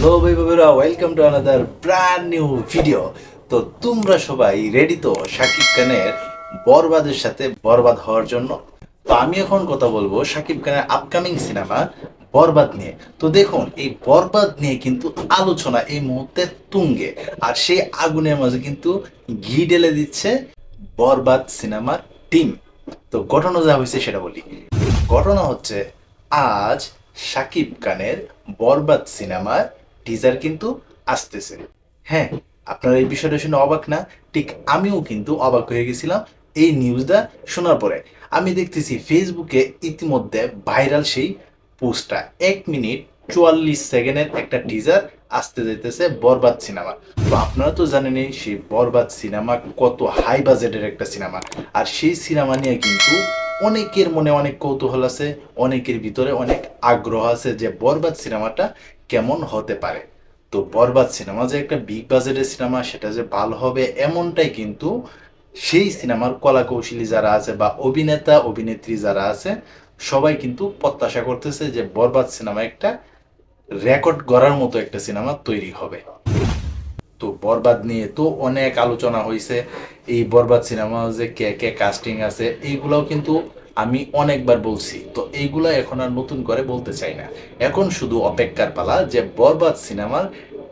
Hello ভাই বাবেরা welcome to another brand new video তো তোমরা সবাই রেডি তো? শাকিব খানের বরবাদের সাথে বরবাদ হওয়ার জন্য? তো আমি এখন কথা বলব শাকিব খানের আপকামিং সিনেমা বরবাদ নিয়ে। তো দেখুন, এই বরবাদ নিয়ে কিন্তু আলোচনা এই মুহূর্তে তুঙ্গে। আর সেই আগুনের মাঝে কিন্তু ঘি ঢেলে দিচ্ছে বরবাদ সিনেমার টিম তো ঘটনা যা হয়েছে সেটা বলি। ঘটনা হচ্ছে, আজ শাকিব খানের বরবাদ সিনেমার টিজার কিন্তু আসতেছে। হ্যাঁ আপনারা এই বিষয়টা শুনে অবাক না? ঠিক আমিও কিন্তু অবাক হয়ে গেছিলাম এই নিউজটা শোনার পরে। আমি দেখতেছি ফেসবুকে ইতিমধ্যে ভাইরাল সেই পোস্টটা এক মিনিট চুয়াল্লিশ সেকেন্ডের একটা টিজার আসতে যাইতেছে বরবাদ সিনেমা তো আপনারা তো জানেনই সেই বরবাদ সিনেমা কত হাই বাজেটের একটা সিনেমা আর সেই সিনেমা নিয়ে কিন্তু অনেকের মনে অনেক কৌতূহল আছে, অনেকের ভিতরে অনেক আগ্রহ আছে যে বরবাদ সিনেমাটা কেমন হতে পারে? তো বরবাদ সিনেমা যে একটা বিগ বাজেটের সিনেমা, সেটা যে ভালো হবে এমনটাই কিন্তু সেই সিনেমার কলা কৌশলী যারা আছে বা অভিনেতা, অভিনেত্রী যারা আছে, সবাই কিন্তু প্রত্যাশা করতেছে যে বরবাদ সিনেমা একটা রেকর্ড গড়ার মতো একটা সিনেমা তৈরি হবে। তো বরবাদ নিয়ে তো অনেক আলোচনা হয়েছে এই বরবাদ সিনেমা যে কে কে কাস্টিং আছে, এইগুলাও কিন্তু আমি অনেকবার বলছি, তো এইগুলা এখন আর নতুন করে বলতে চাই না। এখন শুধু অপেক্ষার পালা যে বরবাদ সিনেমার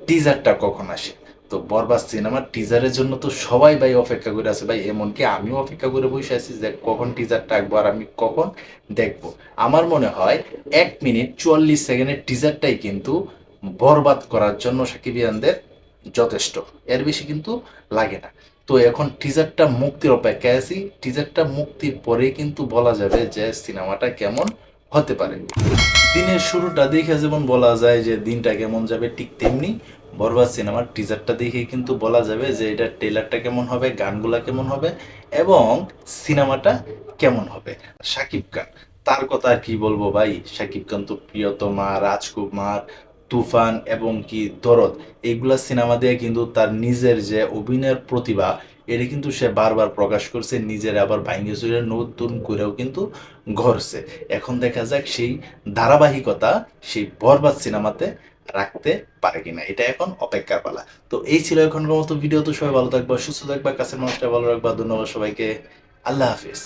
টিজারটা কখন আসে। তো বরবাদ সিনেমার টিজারের জন্য তো সবাই ভাই অপেক্ষা করে আছে। ভাই, এমনকি আমিও অপেক্ষা করে বসে আছি যে কখন টিজারটা আসব আর আমি কখন দেখব। আমার মনে হয় এক মিনিট চুয়াল্লিশ সেকেন্ডের টিজারটাই কিন্তু বরবাদ করার জন্য সাকিবিয়ানদের যথেষ্ট। এর বেশি কিন্তু লাগে না। তো এখন টিজারটা মুক্তির অপেক্ষায় আছি। টিজারটা মুক্তির পরে কিন্তু বলা যাবে যে সিনেমাটা কেমন হতে পারে। দিনের শুরুটা দেখে যেমন বলা যায় যে দিনটা কেমন যাবে, ঠিক তেমনি বরবাদ সিনেমার টিজারটা দেখে কিন্তু বলা যাবে যে এটা ট্রেলারটা কেমন হবে, গানগুলা কেমন হবে এবং সিনেমাটা কেমন হবে। সাকিব খান, তার কথা আর কি বলব ভাই? সাকিব খান তো প্রিয়তমা, রাজকুমার তুফান এবং কি দরদ এইগুলা সিনেমা দিয়ে কিন্তু তার নিজের যে অভিনয়ের প্রতিভা, এটা কিন্তু সে বারবার প্রকাশ করছে, নিজের আবার ভাঙ্গে চুরে নতুন করেও কিন্তু ঘরছে। এখন দেখা যাক সেই ধারাবাহিকতা সেই বরবাদ সিনেমাতে রাখতে পারে কিনা, এটা এখন অপেক্ষার পালা। তো এই ছিল এখনকার মতো ভিডিও, তো সবাই ভালো থাকবা, সুস্থ থাকবা, কাছের মানুষটা ভালো রাখবা, ধন্যবাদ সবাইকে, আল্লাহ হাফিজ।